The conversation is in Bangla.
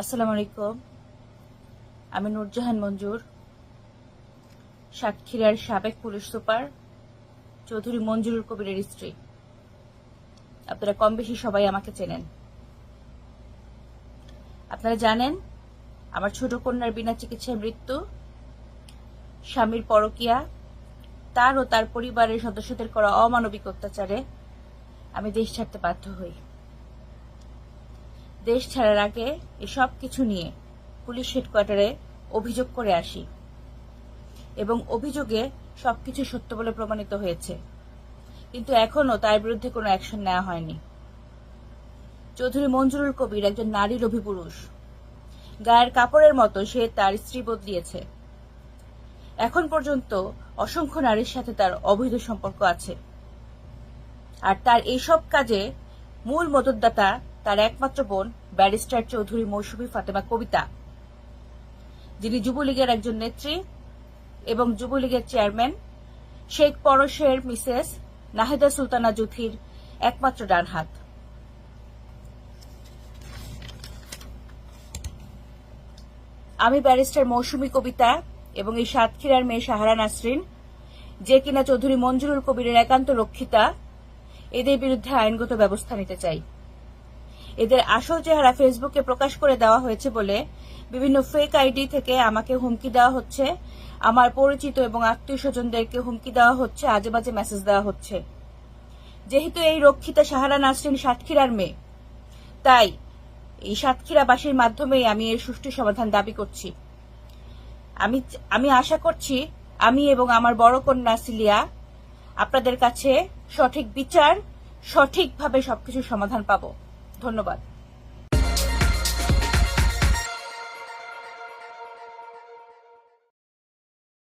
আসসালামু আলাইকুম। আমি নূরজাহান মঞ্জুর, সাতক্ষীরার সাবেক পুলিশ সুপার চৌধুরী মঞ্জুরুল কবিরের স্ত্রী। আপনারা কম বেশি সবাই আমাকে চেনেন। আপনারা জানেন, আমার ছোট কন্যার বিনা চিকিৎসায় মৃত্যু, স্বামীর পরকিয়া, তার ও তার পরিবারের সদস্যদের করা অমানবিক অত্যাচারে আমি দেশ ছাড়তে বাধ্য হই। দেশ ছাড়ার আগে এসব কিছু নিয়ে পুলিশ হেডকোয়ার্টারে অভিযোগ করে আসি। এবং অভিযোগে সবকিছু সত্য বলে প্রমাণিত হয়েছে। কিন্তু এখনও তার বিরুদ্ধে কোনো অ্যাকশন নেওয়া হয়নি। চৌধুরী মঞ্জুরুল কবির একজন নারীর অভিপুরুষ। গায়ের কাপড়ের মতো সে তার স্ত্রী বদলিয়েছে। এখন পর্যন্ত অসংখ্য নারীর সাথে তার অবৈধ সম্পর্ক আছে। আর তার এইসব কাজে মূল মদতদাতা তার একমাত্র বোন, ব্যারিস্টার চৌধুরী মৌসুমী ফাতেমা কবিতা, যিনি যুবলীগের একজন নেত্রী এবং যুবলীগের চেয়ারম্যান, শেখ পরশের মিসেস নাহেদা সুলতানা জুথির একমাত্র ডান হাত। আমি ব্যারিস্টার মৌসুমী কবিতা এবং এই সাতক্ষীরার মেয়ে সাহারা নাসরিন, যে কিনা চৌধুরী মঞ্জুরুল কবিরের একান্ত রক্ষিতা, এদের বিরুদ্ধে আইনগত ব্যবস্থা নিতে চাই। এদের আসল চেহারা ফেসবুকে প্রকাশ করে দেওয়া হয়েছে বলে বিভিন্ন ফেক আইডি থেকে আমাকে হুমকি দেওয়া হচ্ছে। আমার পরিচিত এবং আত্মীয় স্বজনদেরকে হুমকি দেওয়া হচ্ছে, আজে বাজে মেসেজ দেওয়া হচ্ছে। যেহেতু এই রক্ষিতা সাহারা নাসরিন সাতক্ষীরার মেয়ে, তাই এই সাতক্ষীরাবাসীর মাধ্যমেই আমি এর সুষ্ঠু সমাধান দাবি করছি। আমি আমি আশা করছি আমি এবং আমার বড় কন্যা সিলিয়া আপনাদের কাছে সঠিক বিচার, সঠিকভাবে সবকিছু সমাধান পাব। ধন্যবাদ।